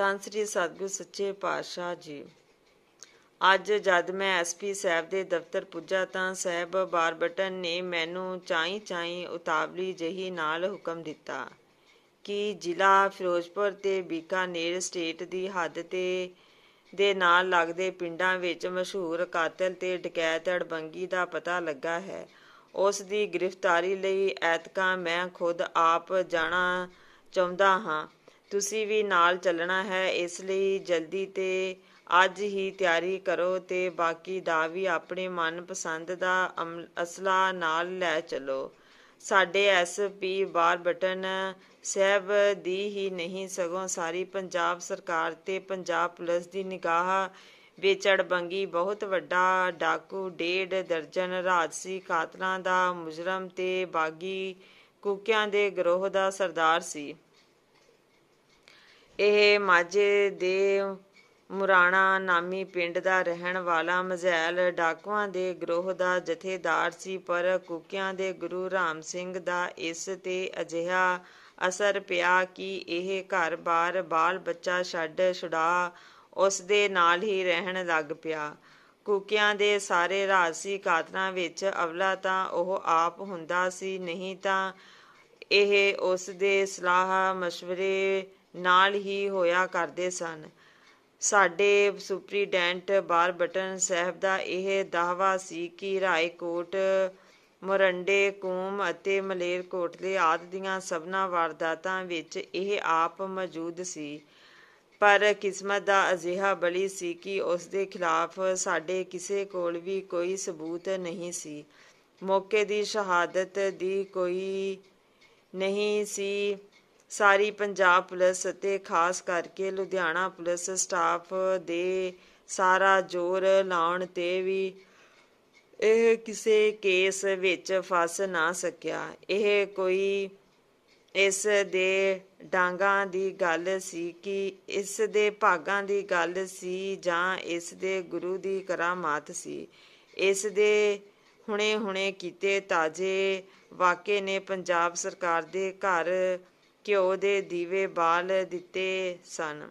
ਤਾਂ ਸ੍ਰੀ ਸਤਿਗੁਰ ਸੱਚੇ ਪਾਤਸ਼ਾਹ ਜੀ। ਅੱਜ ਜਦ ਮੈਂ ਐਸਪੀ ਸਾਹਿਬ ਦੇ ਦਫ਼ਤਰ ਪੁੱਜਾ ਤਾਂ ਸਾਹਿਬ ਬਾਰਬਟਨ ਨੇ ਮੈਨੂੰ ਚਾਈ ਚਾਈ ਉਤਾਵਲੀ ਜਹੀ ਨਾਲ ਹੁਕਮ ਦਿੱਤਾ ਕਿ ਜ਼ਿਲ੍ਹਾ ਫਿਰੋਜ਼ਪੁਰ ਤੇ ਬੀਕਾਨੇਰ ਸਟੇਟ ਦੀ ਹੱਦ ਤੇ ਦੇ ਨਾਲ ਲੱਗਦੇ ਪਿੰਡਾਂ ਵਿੱਚ ਮਸ਼ਹੂਰ ਕਾਤਲ ਤੇ ਡਕੈਤ ਅੜਬੰਗੀ ਦਾ ਪਤਾ ਲੱਗਾ ਹੈ। ਉਸ ਦੀ ਗ੍ਰਿਫਤਾਰੀ ਲਈ ਐਤਕਾਂ ਮੈਂ ਖੁਦ ਆਪ ਜਾਣਾ ਚਾਹੁੰਦਾ ਹਾਂ। ਤੁਸੀਂ ਵੀ ਨਾਲ ਚੱਲਣਾ ਹੈ, ਇਸ ਲਈ ਜਲਦੀ ਤੇ ਅੱਜ ਹੀ ਤਿਆਰੀ ਕਰੋ ਤੇ ਬਾਕੀ ਦਾ ਵੀ ਆਪਣੇ ਮਨਪਸੰਦ ਦਾ ਅਮ- ਅਸਲਾ ਨਾਲ ਲੈ ਚੱਲੋ। ਸਾਡੇ ਐਸਪੀ ਬਾਰਬਟਨ ਸਾਹਿਬ ਦੀ ਹੀ ਨਹੀਂ, ਸਗੋਂ ਸਾਰੀ ਪੰਜਾਬ ਸਰਕਾਰ ਤੇ ਪੰਜਾਬ ਪੁਲਿਸ ਦੀ ਨਿਗਾਹ ਵੇਚੜ ਬੰਗੀ ਬਹੁਤ ਵੱਡਾ ਡਾਕੂ, ਡੇਢ ਦਰਜਨ ਰਾਜਸੀ ਕਾਤਲਾਂ ਦਾ ਮੁਜਰਮ ਤੇ ਬਾਗੀ ਕੁੱਕਿਆਂ ਦੇ ਗਰੋਹ ਦਾ ਸਰਦਾਰ ਸੀ। ਇਹ ਮਾਝੇ ਦੇ ਮੁਰਾਣਾ ਨਾਮੀ ਪਿੰਡ ਦਾ ਰਹਿਣ ਵਾਲਾ ਮਜ਼ੈਲ ਡਾਕੂਆਂ ਦੇ ਗਰੋਹ ਦਾ ਜਥੇਦਾਰ ਸੀ, ਪਰ ਕੁੱਕਿਆਂ ਦੇ ਗੁਰੂ ਰਾਮ ਸਿੰਘ ਦਾ ਇਸ ਤੇ ਅਜਿਹਾ ਅਸਰ ਪਿਆ ਕਿ ਇਹ ਘਰ-ਬਾਰ ਬਾਲ-ਬੱਚਾ ਛੱਡ ਛੁਡਾ ਉਸ ਦੇ ਨਾਲ ਹੀ ਰਹਿਣ ਲੱਗ ਪਿਆ। ਕੁੱਕਿਆਂ ਦੇ ਸਾਰੇ ਰਾਜਸੀ ਕਾਤਲਾਂ ਵਿੱਚ ਅਵਲਾ ਤਾਂ ਉਹ ਆਪ ਹੁੰਦਾ ਸੀ, ਨਹੀਂ ਤਾਂ ਇਹ ਉਸ ਦੇ ਸਲਾਹ مشਵਰੇ ਨਾਲ ਹੀ ਹੋਇਆ ਕਰਦੇ ਸਨ। ਸਾਡੇ ਸੁਪਰੀਡੈਂਟ ਬਾਰਬਟਨ ਸਾਹਿਬ ਦਾ ਇਹ ਦਾਅਵਾ ਸੀ ਕਿ ਰਾਏਕੋਟ, ਮੋਰੰਡੇ, ਕੂਮ ਅਤੇ ਮਲੇਰਕੋਟਲੇ ਆਦਿ ਦੀਆਂ ਸਭਨਾ ਵਾਰਦਾਤਾਂ ਵਿੱਚ ਇਹ ਆਪ ਮੌਜੂਦ ਸੀ। ਪਰ ਕਿਸਮਤ ਦਾ ਅਜਿਹਾ ਬਲੀ ਸੀ ਕਿ ਉਸ ਦੇ ਖਿਲਾਫ ਸਾਡੇ ਕਿਸੇ ਕੋਲ ਵੀ ਕੋਈ ਸਬੂਤ ਨਹੀਂ ਸੀ। ਮੌਕੇ ਦੀ ਸ਼ਹਾਦਤ ਦੀ ਕੋਈ ਨਹੀਂ ਸੀ। ਸਾਰੀ ਪੰਜਾਬ ਪੁਲਿਸ ਅਤੇ ਖਾਸ ਕਰਕੇ ਲੁਧਿਆਣਾ ਪੁਲਿਸ ਸਟਾਫ ਦੇ ਸਾਰਾ ਜ਼ੋਰ ਲਾਉਣ ਤੇ ਵੀ ਇਹ ਕਿਸੇ ਕੇਸ ਵਿੱਚ ਫਸ ਨਾ ਸਕਿਆ। ਇਹ ਕੋਈ ਇਸ ਦੇ ਡਾਂਗਾਂ ਦੀ ਗੱਲ ਸੀ ਕਿ ਇਸ ਦੇ ਭਾਗਾਂ ਦੀ ਗੱਲ ਸੀ ਜਾਂ ਇਸ ਦੇ ਗੁਰੂ ਦੀ ਕਰਾਮਾਤ ਸੀ। ਇਸ ਦੇ ਹੁਣੇ-ਹੁਣੇ ਕੀਤੇ ਤਾਜ਼ੇ ਵਾਕੇ ਨੇ ਪੰਜਾਬ ਸਰਕਾਰ ਦੇ ਘਰ ਘਿਓ ਦੇ ਦੀਵੇ ਬਾਲ ਦਿੱਤੇ ਸਨ।